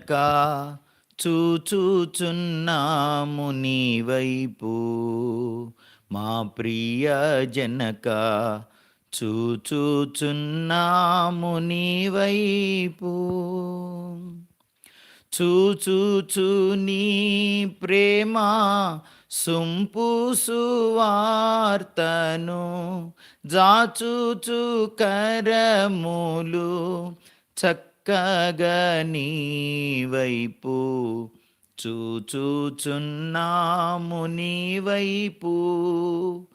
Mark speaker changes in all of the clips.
Speaker 1: వెనక చూచుచున్నాము నీ వైపు. మా ప్రియ జనక చూచుచున్నాము నీ వైపు. చూచుచు నీ ప్రేమ సుంపు సువార్తను జాచుచు కరములు చక్కగా నీ వైపు చూచూచున్నాము నీ వైపు.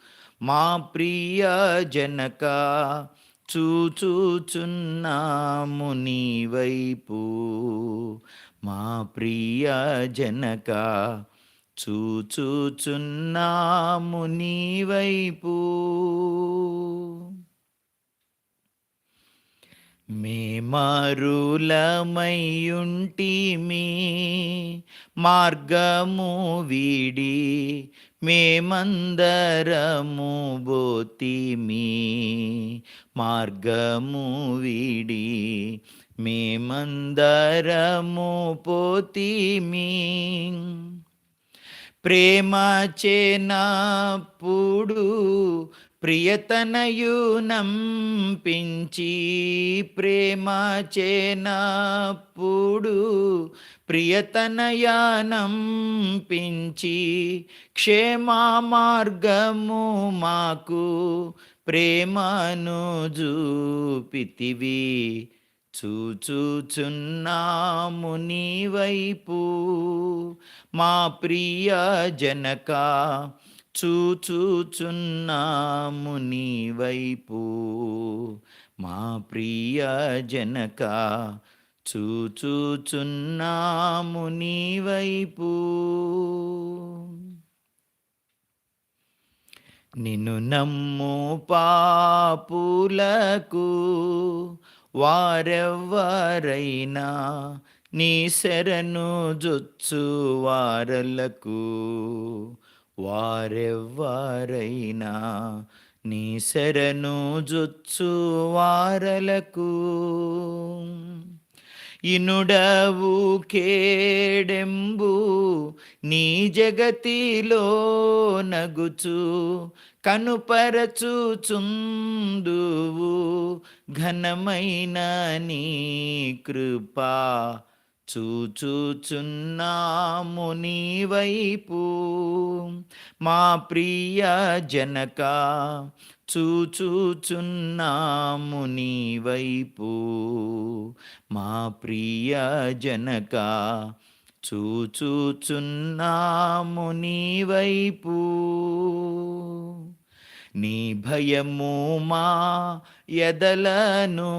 Speaker 1: మా ప్రియ జనక చూచూచున్నాము నీ వైపు. మా ప్రియ జనక చూచూచున్నాము నీ వైపు. మేమరులమయుంటిమి మార్గము వీడి మేమందరము బోతిమి మార్గము వీడి మేమందరము పోతిమి. ప్రేమ చేనప్పుడు ప్రియతనయు నంపించి ప్రేమ చేనప్పుడు ప్రియతనయానంపించి క్షేమా మార్గము మాకు ప్రేమను జూపితివి. చూచుచున్నాము నీ వైపు మా ప్రియ జనకా చూచుచున్నాము నీ వైపు. మా ప్రియ జనక చూచుచున్నాము నీ వైపు. నిన్ను నమ్ము పాపులకు వారెవ్వరైనా నీ శరణు జొచ్చు వారలకు. వారెవ్వారైనా నీ శరణు జొచ్చు వారలకు. ఇనుడవు కేడెంబు నీ జగతిలో నగుచు కనుపరచుచుందువు ఘనమైన నీ కృపా. చూచుచున్నాము నీ వైపు మా ప్రియ జనక చూచుచున్నాము నీ వైపు మా ప్రియ జనక చూచుచున్నాము నీ వైపు నీ భయము మా ఎదలను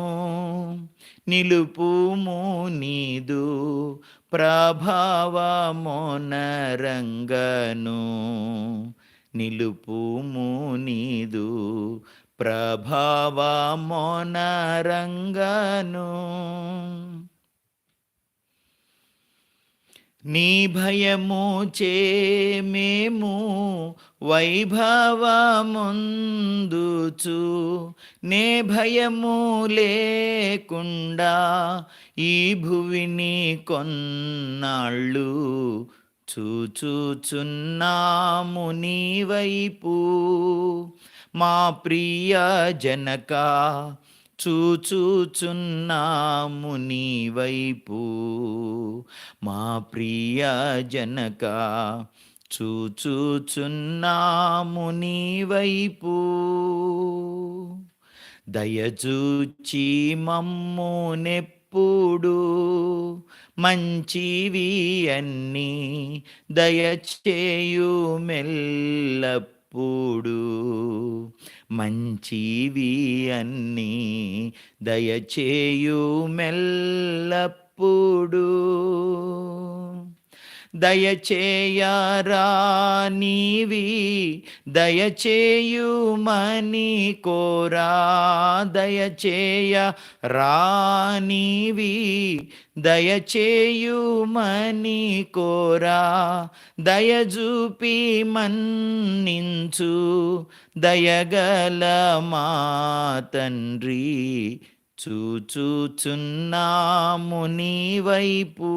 Speaker 1: నిలుపుము నీదు ప్రభావమునరంగను. నిలుపుము నీదు ప్రభావమునరంగను. నీ భయము చే మేము వైభవముందుచు. నే భయము లేకుండా ఈ భువిని కొన్నాళ్ళు చూచుచున్నాము నీ వైపు. మా ప్రియ జనకా చూచుచున్నాము నీ వైపు. మా ప్రియ జనక చూచుచున్నాము నీ వైపు. దయచూచి మమ్ము నెప్పుడు మంచివి అన్నీ దయచేయు మెల్లప్పుడు మంచివి అన్నీ దయచేయు మెల్లప్పుడు దయచేయరా నీవి? దయచేయుమని కోరా? దయచేయ రానివి దయచేయుమని కోరా? దయజూపి మన్నించు దయగల మా తండ్రి చూచుచున్నాము నీ వైపు.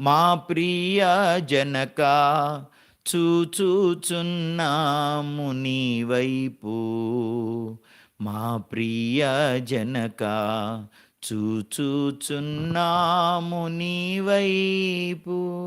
Speaker 1: మా ప్రియ జనక చూచుచున్నాము నీ వైపు. మా ప్రియ జనక చూచుచున్నాము నీ వైపు.